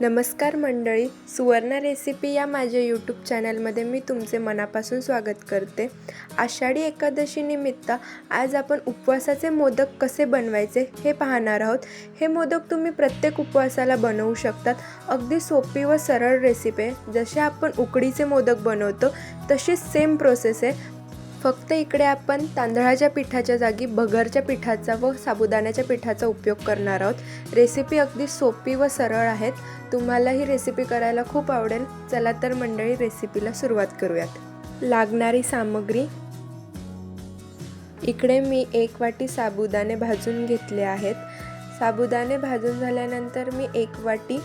नमस्कार मंडळी सुवर्णा रेसिपी या माझ्या यूट्यूब चॅनलमध्ये मी तुमचे मनापासून स्वागत करते. आषाढी एकादशीनिमित्त आज आपण उपवासाचे मोदक कसे बनवायचे हे पाहणार आहोत. हे मोदक तुम्ही प्रत्येक उपवासाला बनवू शकतात. अगदी सोपी व सरळ रेसिपी आहे. जसे आपण उकडीचे मोदक बनवतो तशीच सेम प्रोसेस आहे. फक्त इकडे आपण तांदळाच्या पिठाच्या जागी भगरच्या पिठाचा व साबुदाण्याच्या पिठाचा उपयोग करणार आहोत. रेसिपी अगदी सोपी व सरळ आहेत. तुम्हाला ही रेसिपी करायला खूप आवडेल. चला तर मंडळी रेसिपीला सुरुवात करूयात. लागणारी सामग्री. इकडे मी एक वाटी साबुदाणे भाजून घेतले आहेत. साबुदाणे भाजून झाल्यानंतर मी एक वाटी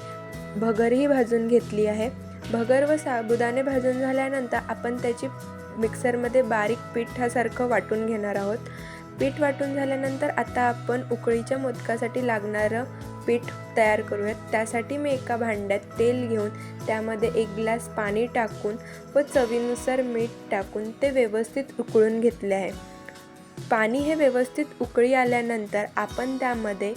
भगरही भाजून घेतली आहे. भगर व साबुदाणे भाजून झाल्यानंतर आपण त्याची मिक्सरमध्ये बारीक पिठासारखं वाटून घेणार आहोत. पीठ वाटून झाल्यानंतर आता आपण उकळीच्या मोदकासाठी लागणारं पीठ तयार करूयात. त्यासाठी मी एका भांड्यात तेल घेऊन त्यामध्ये एक ग्लास पाणी टाकून व चवीनुसार मीठ टाकून ते व्यवस्थित उकळून घेतले आहे. पाणी हे व्यवस्थित उकळी आल्यानंतर आपण त्यामध्ये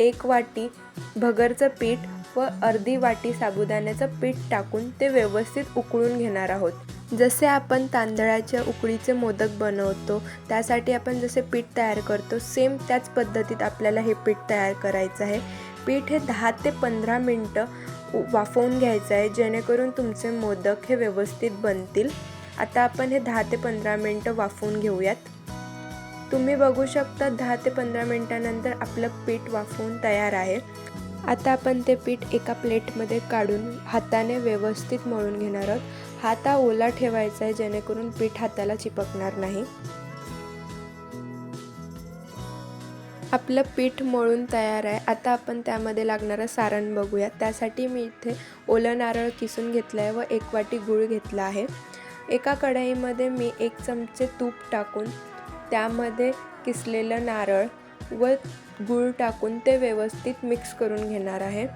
एक वाटी भगरचं पीठ व अर्धी वाटी साबुदाण्याचं पीठ टाकून ते व्यवस्थित उकळून घेणार आहोत. जसे आपण तांदळाच्या उकळीचे मोदक बनवतो त्यासाठी आपण जसे पीठ तयार करतो सेम त्याच पद्धतीत आपल्याला हे पीठ तयार करायचं आहे. पीठ हे दहा ते पंधरा मिनटं वाफवून घ्यायचं आहे जेणेकरून तुमचे मोदक हे व्यवस्थित बनतील. आता आपण हे दहा ते पंधरा मिनटं वाफवून घेऊयात. तुम्ही बघू शकता दहा ते पंधरा मिनटानंतर आपलं पीठ वाफवून तयार आहे. आता आपण ते पीठ एका प्लेटमध्ये काढून हाताने व्यवस्थित मळून घेणार आहोत. हाता ओला ठेवायचा आहे जेणेकरून पीठ हाताला चिपकणार नाही. आपलं पीठ मळून तयार आहे. आता आपण त्यामध्ये लागणारं सारण बघूया. त्यासाठी मी इथे ओलं नारळ किसून घेतलं आहे व एक वाटी गूळ घेतला आहे. एका कढईमध्ये मी एक चमचे तूप टाकून त्यामध्ये किसलेलं नारळ व गूळ टाकून ते व्यवस्थित मिक्स करून घेणार आहे.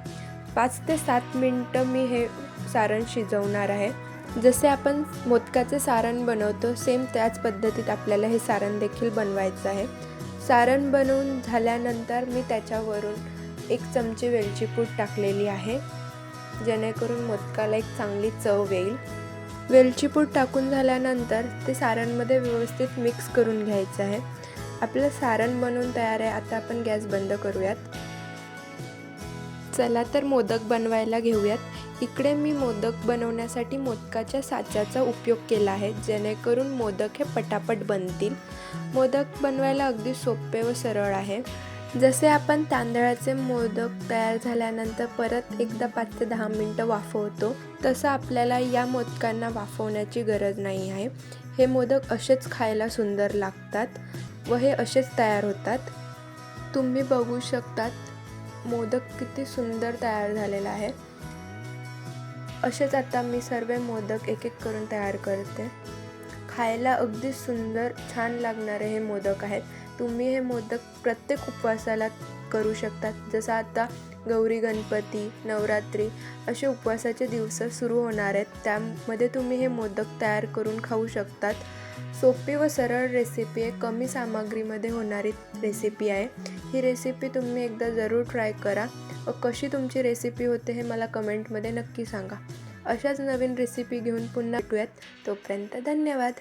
पाच ते सात मिनटं मी हे सारण शिजवणार आहे. जसे आपण मोदकाचे सारण बनवतो सेम त्याच पद्धतीत आपल्याला हे सारण देखील बनवायचं आहे. सारण बनवून झाल्यानंतर मी त्याच्यावरून एक चमची वेलची पूड टाकलेली आहे. जेणेकरून मोदकाला एक चांगली चव येईल. वेलची पूड टाकून झाल्यानंतर ते सारणमध्ये व्यवस्थित मिक्स करून घ्यायचं आहे. आपलं सारण बनवून तयार आहे. आता आपण गॅस बंद करूयात. चला तर मोदक बनवायला घेऊयात. इकडे मी मोदक बनवण्यासाठी मोदकाच्या साच्याचा उपयोग केला आहे. जेणेकरून मोदक हे पटापट बनतील. मोदक बनवायला अगदी सोपे व सरळ आहे. जसे आपण तांदळाचे मोदक तयार झाल्यानंतर परत एकदा पाच ते दहा मिनटं वाफवतो तसं आपल्याला या मोदकांना वाफवण्याची गरज नाही आहे. हे मोदक असेच खायला सुंदर लागतात. व हे असेच तयार होतात. तुम्ही बघू शकतात मोदक किती सुंदर तयार झालेला आहे. असेच आता मी सर्व मोदक एक एक करून तयार करते. खायला अगदी सुंदर छान लागणारे हे मोदक आहेत. तुम्ही हे मोदक प्रत्येक उपवासाला करू शकतात. जसं आता गौरी गणपती नवरात्री असे उपवासाचे दिवस सुरू होणार आहेत. त्यामध्ये तुम्ही हे मोदक तयार करून खाऊ शकतात. सोपी व सरळ रेसिपी आहे. कमी सामग्रीमध्ये होणारी रेसिपी आहे. ही रेसिपी तुम्ही एकदा जरूर ट्राय करा. व कशी तुमची रेसिपी होते हे मला कमेंटमध्ये नक्की सांगा. अशाच नवीन रेसिपी घेऊन पुन्हा भेटूयात. तोपर्यंत धन्यवाद.